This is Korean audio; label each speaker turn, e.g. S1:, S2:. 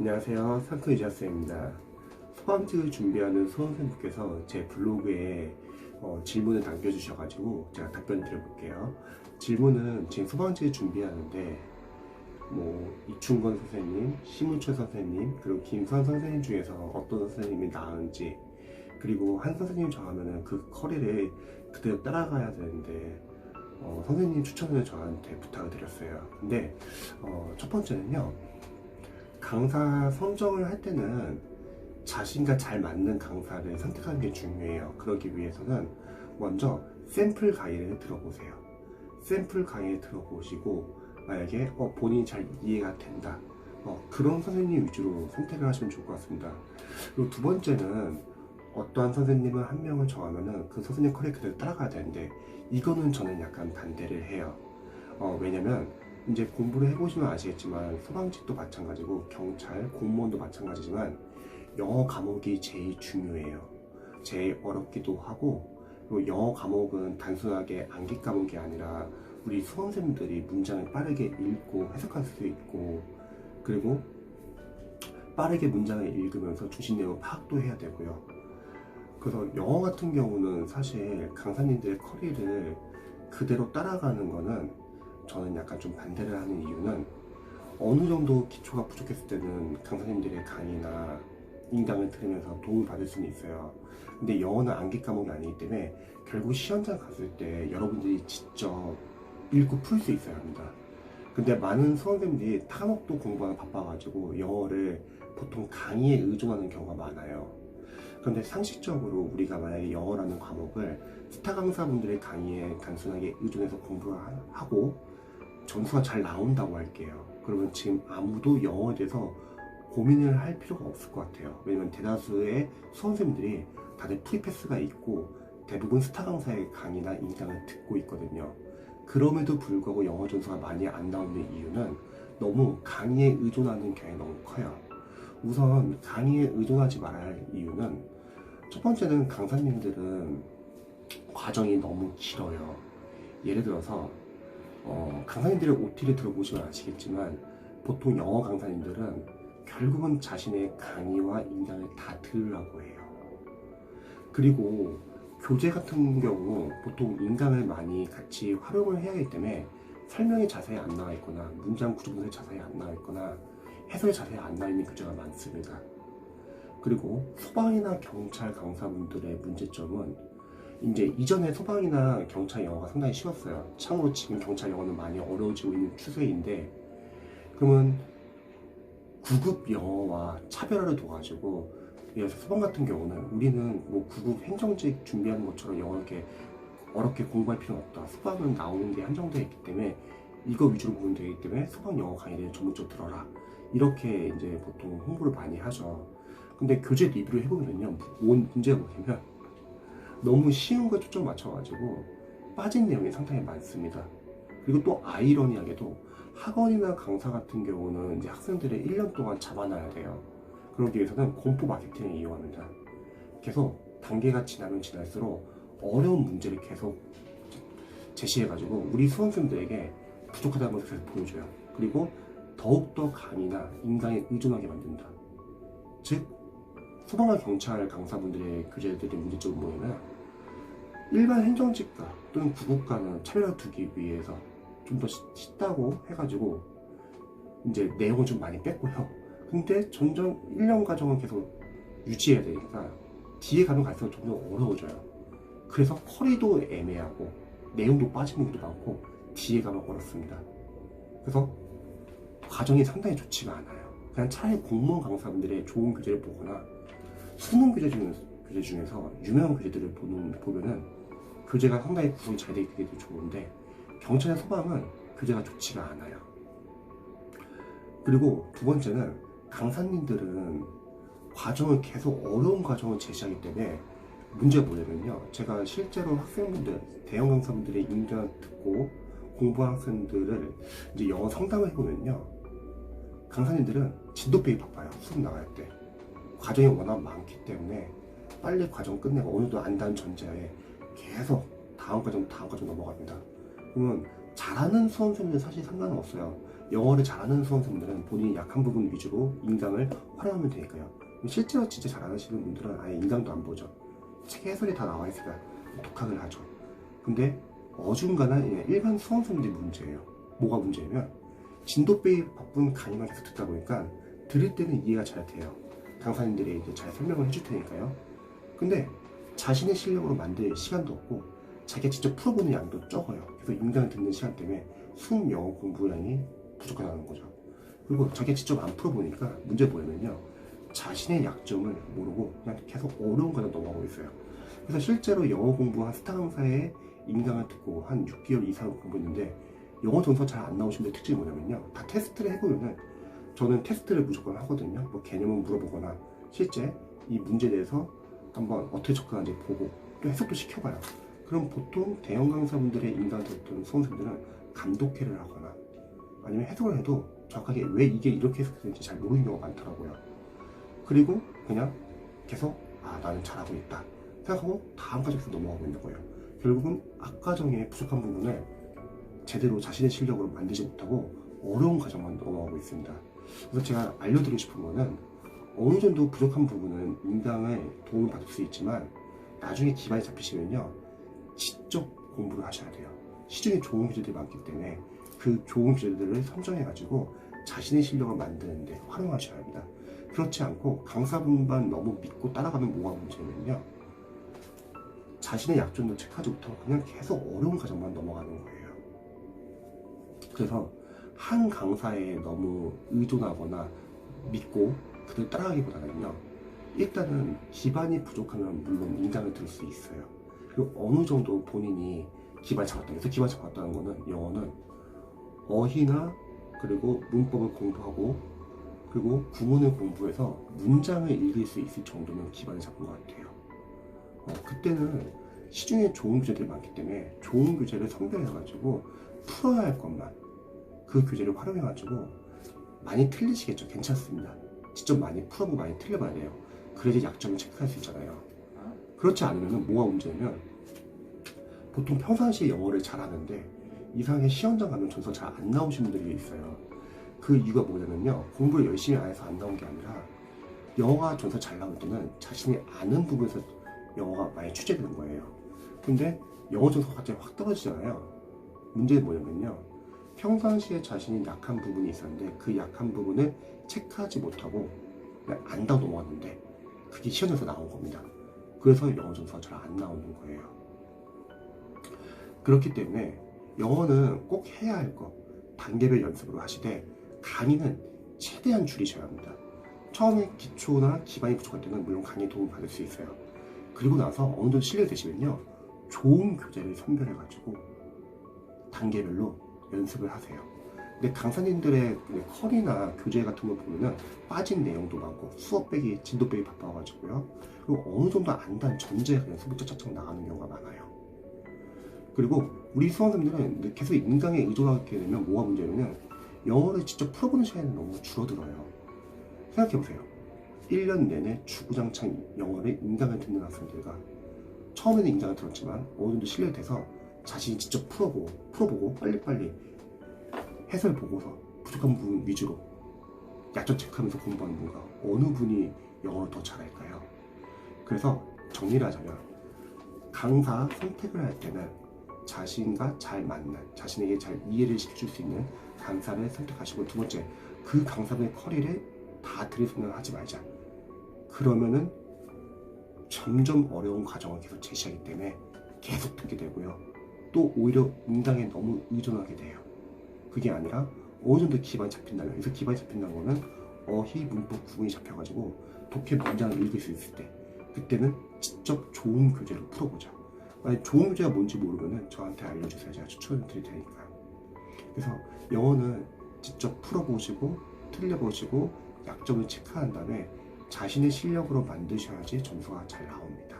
S1: 안녕하세요. 상크이자스입니다. 소방직을 준비하는 수험생분께서 제 블로그에 어, 질문을 남겨주셔가지고 제가 답변 드려볼게요. 질문은 지금 소방직을 준비하는데 뭐 이충건 선생님, 심은철 선생님, 그리고 김수환 선생님 중에서 어떤 선생님이 나은지 그리고 한 선생님 정하면은 그 커리를 그대로 따라가야 되는데 어, 선생님 추천을 저한테 부탁을 드렸어요. 근데 어, 첫 번째는요. 강사 선정을 할 때는 자신과 잘 맞는 강사를 선택하는 게 중요해요. 그러기 위해서는 먼저 샘플 강의를 들어보세요. 샘플 강의를 들어보시고 만약에 어, 본인이 잘 이해가 된다. 어, 그런 선생님 위주로 선택을 하시면 좋을 것 같습니다. 그리고 두 번째는 어떠한 선생님을 한 명을 정하면은 그 선생님 그대로 따라가야 되는데 이거는 저는 약간 반대를 해요. 어, 왜냐면 이제 공부를 해보시면 아시겠지만 소방직도 마찬가지고 경찰, 공무원도 마찬가지지만 영어 과목이 제일 중요해요. 제일 어렵기도 하고 그리고 영어 과목은 단순하게 암기 과목이 아니라 우리 수험생들이 문장을 빠르게 읽고 해석할 수 있고 그리고 빠르게 문장을 읽으면서 주신 내용 파악도 해야 되고요. 그래서 영어 같은 경우는 사실 강사님들의 커리를 그대로 따라가는 거는 저는 약간 좀 반대를 하는 이유는 어느 정도 기초가 부족했을 때는 강사님들의 강의나 인강을 들으면서 도움을 받을 수는 있어요. 근데 영어는 암기 과목이 아니기 때문에 결국 시험장 갔을 때 여러분들이 직접 읽고 풀 수 있어야 합니다. 근데 많은 수험생들이 타목도 공부하는 바빠가지고 영어를 보통 강의에 의존하는 경우가 많아요. 그런데 상식적으로 우리가 만약에 영어라는 과목을 스타 강사분들의 강의에 단순하게 의존해서 공부를 하- 하고 점수가 잘 나온다고 할게요. 그러면 지금 아무도 영어에 대해서 고민을 할 필요가 없을 것 같아요. 왜냐면 대다수의 수험생들이 다들 프리패스가 있고 대부분 스타 강사의 강의나 인강을 듣고 있거든요. 그럼에도 불구하고 영어 점수가 많이 안 나오는 이유는 너무 강의에 의존하는 경향이 너무 커요. 우선 강의에 의존하지 말아야 할 이유는 첫 번째는 강사님들은 과정이 너무 길어요. 예를 들어서 어, 강사님들의 OT를 들어보시면 아시겠지만 보통 영어 강사님들은 결국은 자신의 강의와 인강을 다 들으라고 해요. 그리고 교재 같은 경우 보통 인강을 많이 같이 활용을 해야 하기 때문에 설명이 자세히 안 나와 있거나 문장 구조 분석이 자세히 안 나와 있거나 해설이 자세히 안 나와 있는 교재가 많습니다. 그리고 소방이나 경찰 강사분들의 문제점은 이제 이전에 소방이나 경찰 영어가 상당히 쉬웠어요. 참고로 지금 경찰 영어는 많이 어려워지고 있는 추세인데 그러면 구급 영어와 차별화를 둬가지고 예를 들어서 소방 같은 경우는 우리는 뭐 구급 행정직 준비하는 것처럼 영어 이렇게 어렵게 공부할 필요는 없다. 소방은 나오는 게 한정되어 있기 때문에 이거 위주로 보면 되기 때문에 소방 영어 강의를 전문적으로 들어라. 이렇게 이제 보통 홍보를 많이 하죠. 근데 교재 리뷰를 해보면요. 뭔 문제가 뭐냐면 너무 쉬운 거 초점 맞춰가지고 빠진 내용이 상당히 많습니다. 그리고 또 아이러니하게도 학원이나 강사 같은 경우는 이제 학생들의 1년 동안 잡아놔야 돼요. 그러기 위해서는 공포 마케팅을 이용합니다. 계속 단계가 지나면 지날수록 어려운 문제를 계속 제시해가지고 우리 수험생들에게 부족하다는 것을 계속 보여줘요. 그리고 더욱더 강의나 인강에 의존하게 만든다. 즉, 소방과 경찰 강사분들의 교재들의 문제점은 뭐냐면 일반 행정직과 또는 구급과는 차별화 두기 위해서 좀 더 쉽다고 해가지고 이제 내용을 좀 많이 뺐고요. 근데 점점 1년 과정은 계속 유지해야 되니까 뒤에 가면 갈수록 점점 어려워져요. 그래서 커리도 애매하고 내용도 빠지는 것도 많고 뒤에 가면 어렵습니다. 그래서 과정이 상당히 좋지가 않아요. 그냥 차라리 공무원 강사분들의 좋은 교재를 보거나 수능 교재 중 교재 중에서 유명한 교재들을 보는 보면은 교재가 상당히 구성이 잘 되어 있게 좋은데 경찰의 소방은 교재가 좋지가 않아요. 그리고 두 번째는 강사님들은 과정을 계속 어려운 과정을 제시하기 때문에 문제가 뭐냐면요. 제가 실제로 학생분들, 대형 강사분들의 인견 듣고 공부한 학생들을 이제 영어 상담을 해보면요. 강사님들은 진도 빼기 바빠요. 수업 나갈 때. 과정이 워낙 많기 때문에 빨리 과정 끝내고 어느 정도 안다는 전제하에 계속 다음 과정, 다음 과정 넘어갑니다. 그러면 잘하는 수험생들은 사실 상관은 없어요. 영어를 잘하는 수험생분들은 본인이 약한 부분 위주로 인강을 활용하면 되니까요. 실제로 진짜 잘하시는 분들은 아예 인강도 안 보죠. 책 해설이 다 나와 있으니까 독학을 하죠. 근데 어중간한 그냥 일반 수험생들이 문제예요. 뭐가 문제냐면 진도배이 바쁜 강의만 계속 듣다 보니까 들을 때는 이해가 잘 돼요. 강사님들이 잘 설명을 해줄 테니까요. 근데 자신의 실력으로 만들 시간도 없고 자기가 직접 풀어보는 양도 적어요. 그래서 인강 듣는 시간 때문에 수능 영어 공부량이 부족하다는 거죠. 그리고 자기가 직접 안 풀어보니까 문제 뭐냐면요. 자신의 약점을 모르고 그냥 계속 어려운 거나 넘어가고 있어요. 그래서 실제로 영어 공부한 스타 강사의 인강을 듣고 한 6개월 이상 공부했는데 영어 점수가 잘안 분의 특징이 뭐냐면요. 다 테스트를 해보면은 저는 테스트를 무조건 하거든요. 뭐 개념을 물어보거나 실제 이 문제에 대해서 한번 어떻게 접근하는지 보고 또 해석도 시켜봐요. 그럼 보통 대형 강사분들의 인강 들었던 수험생들은 감독회를 하거나 아니면 해석을 해도 정확하게 왜 이게 이렇게 해석되는지 잘 모르는 경우가 많더라고요. 그리고 그냥 계속 아 나는 잘하고 있다 생각하고 다음 과정에서 넘어가고 있는 거예요. 결국은 악과정의 부족한 부분을 제대로 자신의 실력으로 만들지 못하고 어려운 과정만 넘어가고 있습니다. 그래서 제가 알려드리고 싶은 거는 어느 정도 부족한 부분은 인강을 도움을 받을 수 있지만 나중에 기반이 잡히시면요 직접 공부를 하셔야 돼요. 시중에 좋은 교재들이 많기 때문에 그 좋은 교재들을 선정해 가지고 자신의 실력을 만드는데 활용하셔야 합니다. 그렇지 않고 강사분만 너무 믿고 따라가면 뭐가 문제냐면요 자신의 약점도 체크하지 못하고 그냥 계속 어려운 과정만 넘어가는 거예요. 그래서 한 강사에 너무 의존하거나 믿고 그들 따라가기보다는요 일단은 기반이 부족하면 물론 인강을 들을 수 있어요. 그리고 어느 정도 본인이 기반 잡았다. 그래서 기반 잡았다는 거는 영어는 어휘나 그리고 문법을 공부하고 그리고 구문을 공부해서 문장을 읽을 수 있을 정도면 기반을 잡은 것 같아요. 어, 그때는 시중에 좋은 교재들이 많기 때문에 좋은 교재를 선별해가지고 풀어야 할 것만 그 교재를 활용해가지고 많이 틀리시겠죠. 괜찮습니다. 직접 많이 풀어보고 많이 틀려봐야 돼요. 그래야 약점을 체크할 수 있잖아요. 그렇지 않으면 뭐가 문제냐면 보통 평상시에 영어를 잘하는데 이상하게 시험장 가면 점수가 잘안 나오신 분들이 있어요. 그 이유가 뭐냐면요. 공부를 열심히 안 해서 안 나온 게 아니라 영어가 점수가 잘 나올 때는 자신이 아는 부분에서 영어가 많이 취재되는 거예요. 근데 영어 점수가 갑자기 확 떨어지잖아요. 문제는 뭐냐면요. 평상시에 자신이 약한 부분이 있었는데 그 약한 부분을 체크하지 못하고 그냥 안다고 넘어갔는데 그게 시험에서 나온 겁니다. 그래서 영어 점수가 잘 안 나오는 거예요. 그렇기 때문에 영어는 꼭 해야 할 것, 단계별 연습으로 하시되 강의는 최대한 줄이셔야 합니다. 처음에 기초나 기반이 부족할 때는 물론 강의 도움 받을 수 있어요. 그리고 나서 어느 정도 실력이 되시면요. 좋은 교재를 선별해가지고 단계별로 연습을 하세요. 근데 강사님들의 그 컬이나 교재 같은 거 보면은 빠진 내용도 많고 수업 빼기, 진도 빼기 바빠가지고요. 그리고 어느 정도 안다는 전제에 수부 짝짝짝 나가는 경우가 많아요. 그리고 우리 수험생들은 계속 인강에 의존하게 되면 뭐가 문제냐면 영어를 직접 풀어보는 시간이 너무 줄어들어요. 생각해보세요. 1년 내내 주구장창 영어를 인강을 듣는 학생들과 처음에는 인강을 들었지만 어느 정도 실력이 돼서 자신이 직접 풀어보고 풀어보고 빨리빨리 해설 보고서 부족한 부분 위주로 약점 체크하면서 공부하는 분과 어느 분이 영어를 더 잘할까요? 그래서 정리를 하자면 강사 선택을 할 때는 자신과 잘 맞는 자신에게 잘 이해를 시켜줄 수 있는 강사를 선택하시고 두 번째 그 강사의 커리를 다 들을 생각을 하지 말자. 그러면은 점점 어려운 과정을 계속 제시하기 때문에 계속 듣게 되고요. 또 오히려 인강에 너무 의존하게 돼요 그게 아니라 어느 정도 기반이 잡힌다면 그래서 기반이 잡힌다는 거는 어휘 문법 구분이 잡혀가지고 독해 문장을 읽을 수 있을 때 그때는 직접 좋은 교재로 풀어보자. 만약 좋은 교재가 뭔지 모르면은 저한테 알려주세요. 제가 추천을 드릴 테니까요 그래서 영어는 직접 풀어보시고 틀려보시고 약점을 체크한 다음에 자신의 실력으로 만드셔야지 점수가 잘 나옵니다